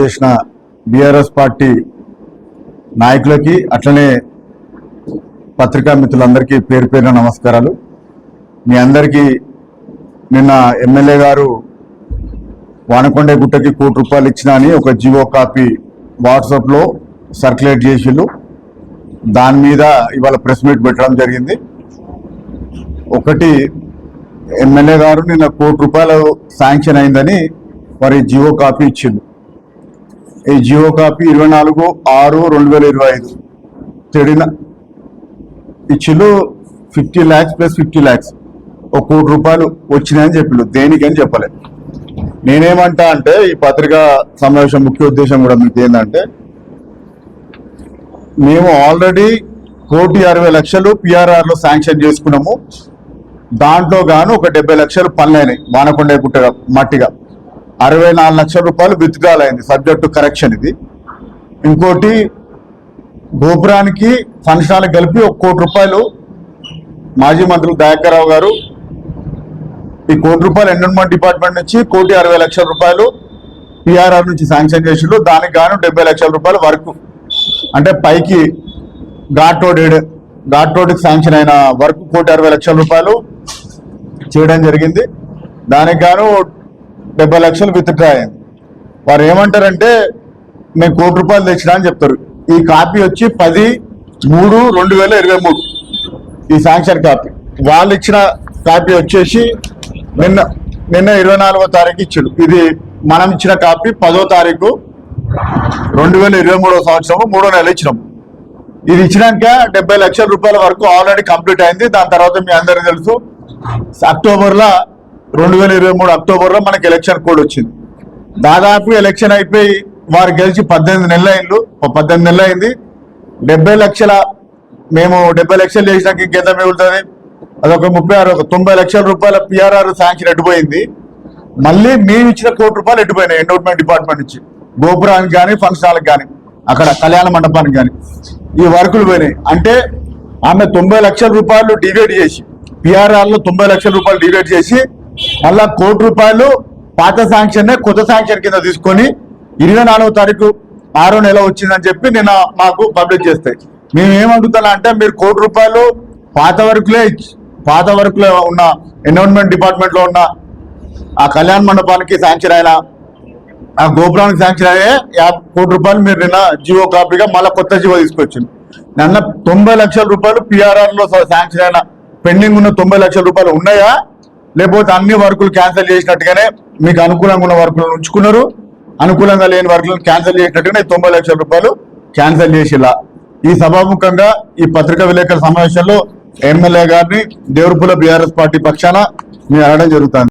చేసిన BRS party నాయకులకి అట్లనే పత్రికా మిత్రులందరికీ పేరు పేరున నమస్కారాలు. మీ అందరికీ నిన్న ఎమ్మెల్యే గారు వానకొండ గుట్టకి కోటి రూపాయలు ఇచ్చిన అని ఒక జివో కాపీ వాట్సాప్లో సర్క్యులేట్ చేసిళ్ళు. దాని మీద ఇవాళ ప్రెస్ మీట్ పెట్టడం జరిగింది. ఒకటి ఎమ్మెల్యే గారు నిన్న కోటి రూపాయలు శాంక్షన్ అయిందని వారి జియో కాపీ ఇచ్చిండు ఈ జియో కాపీ ఇరవై నాలుగు ఆరు రెండు వేల ఇరవై ఐదు తెడిన ఇచ్చిళ్ళు fifty lakhs plus fifty lakhs. ఒక కోటి రూపాయలు వచ్చినాయని చెప్పిండు దేనికని చెప్పలే. నేనేమంటా అంటే ఈ పత్రికా సమావేశం ముఖ్య ఉద్దేశం కూడా మీకు ఏంటంటే మేము ఆల్రెడీ కోటి అరవై లక్షలు పిఆర్ఆర్లో శాంక్షన్ చేసుకున్నాము. దాంట్లో గాను ఒక డెబ్బై లక్షలు పనులైనాయి. వానకొండ గుట్టగా మట్టిగా. అరవై నాలుగు లక్షల రూపాయలు విత్డ్రాల్ అయింది సబ్జెక్ట్ టు కరెక్షన్ ఇది. ఇంకోటి గోపురానికి ఫంక్షనాలకు కలిపి ఒక కోటి రూపాయలు మాజీ మంత్రులు దయాకర్రావు గారు. ఈ కోటి రూపాయలు ఎన్విరాన్మెంట్ డిపార్ట్మెంట్ నుంచి కోటి అరవై లక్షల రూపాయలు పిఆర్ఆర్ నుంచి శాంక్షన్ చేసిండు దానికి గాను డెబ్బై లక్షల రూపాయలు వర్క్ అంటే పైకి ఘాట్ రోడ్ ఘాట్ రోడ్కి శాంక్షన్ అయిన వర్క్ కోటి అరవై లక్షల రూపాయలు చేయడం జరిగింది. దానికి గాను డెబ్బై లక్షలు విత్డ్రా అయింది. వారు ఏమంటారంటే మేము కోటి రూపాయలు తెచ్చినా అని చెప్తారు. ఈ కాపీ వచ్చి పది మూడు రెండు వేల ఇరవై మూడు. ఈ శాంక్షన్ కాపీ. వాళ్ళు ఇచ్చిన కాపీ వచ్చేసి నిన్న నిన్న ఇరవై నాలుగో తారీఖు ఇచ్చాడు ఇది మనం ఇచ్చిన కాపీ పదో తారీఖు రెండు వేల ఇరవై మూడో సంవత్సరము మూడో నెల ఇచ్చినాం. ఇది ఇచ్చినాక డెబ్బై లక్షల రూపాయల వరకు ఆల్రెడీ కంప్లీట్ అయింది. దాని తర్వాత మీ అందరికీ తెలుసు. అక్టోబర్లో రెండు వేల ఇరవై మూడు అక్టోబర్లో మనకి ఎలక్షన్ కోడ్ వచ్చింది. దాదాపు ఎలక్షన్ అయిపోయి వారు గెలిచి పద్దెనిమిది నెలలు అయింది పద్దెనిమిది నెలలు అయింది. డెబ్బై లక్షల మేము డెబ్బై లక్షలు చేసినాక ఇంకెంత మిగులుతుంది? అదొక ముప్పై ఆరు ఒక తొంభై లక్షల రూపాయల పిఆర్ఆర్ శాంక్షన్ ఎట్టుపోయింది మళ్ళీ మేము ఇచ్చిన కోటి రూపాయలు ఎట్టుపోయినాయి ఎండోట్మెంట్ డిపార్ట్మెంట్ నుంచి. గోపురానికి కానీ ఫంక్షన్ హాల్కి కానీ అక్కడ కళ్యాణ మండపానికి కానీ ఈ వర్కులు పోయినాయి. అంటే ఆమె తొంభై లక్షల రూపాయలు డివైడ్ చేసి పిఆర్ఆర్లో తొంభై లక్షల రూపాయలు డివైడ్ చేసి మళ్ళా కోటి రూపాయలు పాత శాంక్షన్ కొత్త శాంక్షన్ కింద తీసుకొని ఇరవై నాలుగో తారీఖు ఆరో నెల వచ్చిందని చెప్పి నిన్న మాకు పబ్లిక్ చేస్తాయి మేము ఏమడుగుతున్నా అంటే మీరు కోటి రూపాయలు పాత వరకులే పాత వరకులో ఉన్న ఎన్విరాన్మెంట్ డిపార్ట్మెంట్లో ఉన్న ఆ కళ్యాణ మండపానికి శాంక్షన్ అయినా ఆ గోపురానికి శాంక్షన్ అయ్యే యాభై కోటి రూపాయలు మీరు నిన్న జియో కాపీగా మళ్ళీ కొత్త జియో తీసుకొచ్చింది నిన్న తొంభై లక్షల రూపాయలు పిఆర్ఆర్లో శాంక్షన్ అయిన పెండింగ్ ఉన్న తొంభై లక్షల రూపాయలు ఉన్నాయా? లేకపోతే అన్ని వర్కులు క్యాన్సిల్ చేసినట్టుగానే మీకు అనుకూలంగా ఉన్న వర్కులను ఉంచుకున్నారు. అనుకూలంగా లేని వర్కులను క్యాన్సిల్ చేసినట్టుగానే తొంభై లక్షల రూపాయలు క్యాన్సిల్ చేసేలా. ఈ సభాముఖంగా ఈ పత్రికా విలేకరుల సమావేశంలో ఎమ్మెల్యే గారిని దేవరపుల బీఆర్ఎస్ పార్టీ పక్షాన మేము అడగడం జరుగుతుంది.